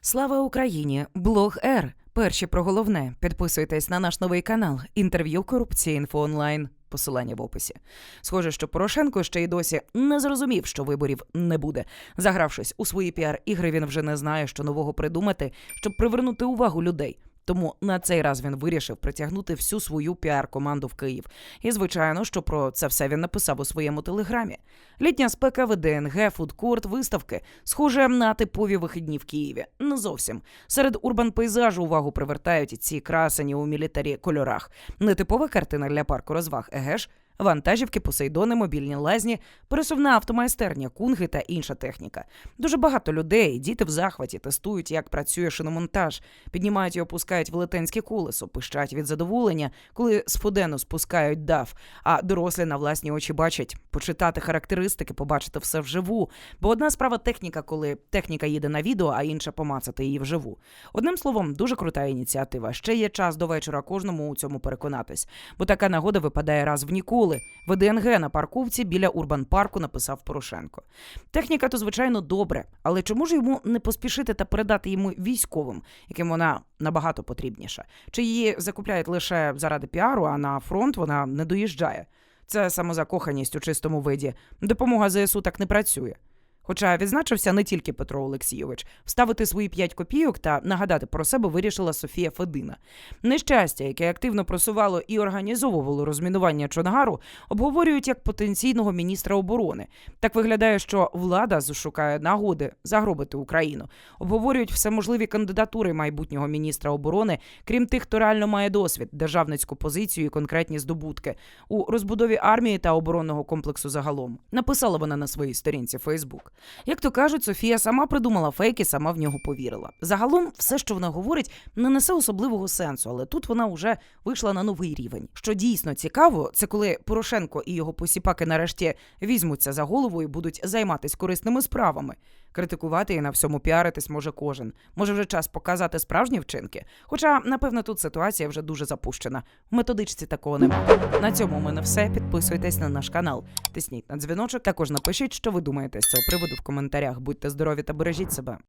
Слава Україні! Блог Р. Перші про головне. Підписуйтесь на наш новий канал. Інтерв'ю корупція інфо онлайн. Посилання в описі. Схоже, що Порошенко ще й досі не зрозумів, що виборів не буде. Загравшись у свої піар-ігри, він вже не знає, що нового придумати, щоб привернути увагу людей. Тому на цей раз він вирішив притягнути всю свою піар-команду в Київ. І звичайно, що про це все він написав у своєму телеграмі. Літня спека ВДНГ, фудкорт, виставки, схоже на типові вихідні в Києві. Не зовсім. Серед урбан пейзажу увагу привертають і ці красені у мілітарі кольорах. Нетипова картина для парку розваг, еге ж. Вантажівки, посейдони, мобільні лазні, пересувна автомайстерня, кунги та інша техніка. Дуже багато людей, діти в захваті, тестують, як працює шиномонтаж, піднімають і опускають велетенське колесо, пищать від задоволення, коли з фудену спускають дав. А дорослі на власні очі бачать, почитати характеристики, побачити все вживу. Бо одна справа техніка, коли техніка їде на відео, а інша помацати її вживу. Одним словом, дуже крута ініціатива. Ще є час до вечора кожному у цьому переконатись, бо така нагода випадає раз в ніколи. ВДНГ на парковці біля Урбан-парку написав Порошенко. Техніка то звичайно добре, але чому ж йому не поспішити та передати йому військовим, яким вона набагато потрібніша? Чи її закупляють лише заради піару, а на фронт вона не доїжджає? Це самозакоханість у чистому виді. Допомога ЗСУ так не працює. Хоча відзначився не тільки Петро Олексійович, вставити свої п'ять копійок та нагадати про себе вирішила Софія Федина. Нещастя, яке активно просувало і організовувало розмінування Чонгару, обговорюють як потенційного міністра оборони. Так виглядає, що влада зашукає нагоди загробити Україну. Обговорюють всеможливі кандидатури майбутнього міністра оборони, крім тих, хто реально має досвід, державницьку позицію і конкретні здобутки у розбудові армії та оборонного комплексу загалом. Написала вона на своїй сторінці Фейсбук. Як то кажуть, Софія сама придумала фейк і сама в нього повірила. Загалом, все, що вона говорить, не несе особливого сенсу, але тут вона вже вийшла на новий рівень. Що дійсно цікаво, це коли Порошенко і його посіпаки нарешті візьмуться за голову і будуть займатися корисними справами. Критикувати і на всьому піаритись може кожен. Може вже час показати справжні вчинки. Хоча, напевно, тут ситуація вже дуже запущена. В методичці такого немає. На цьому у мене все. Підписуйтесь на наш канал. Тисніть на дзвіночок. Також напишіть, що ви думаєте з цього приводу в коментарях. Будьте здорові та бережіть себе.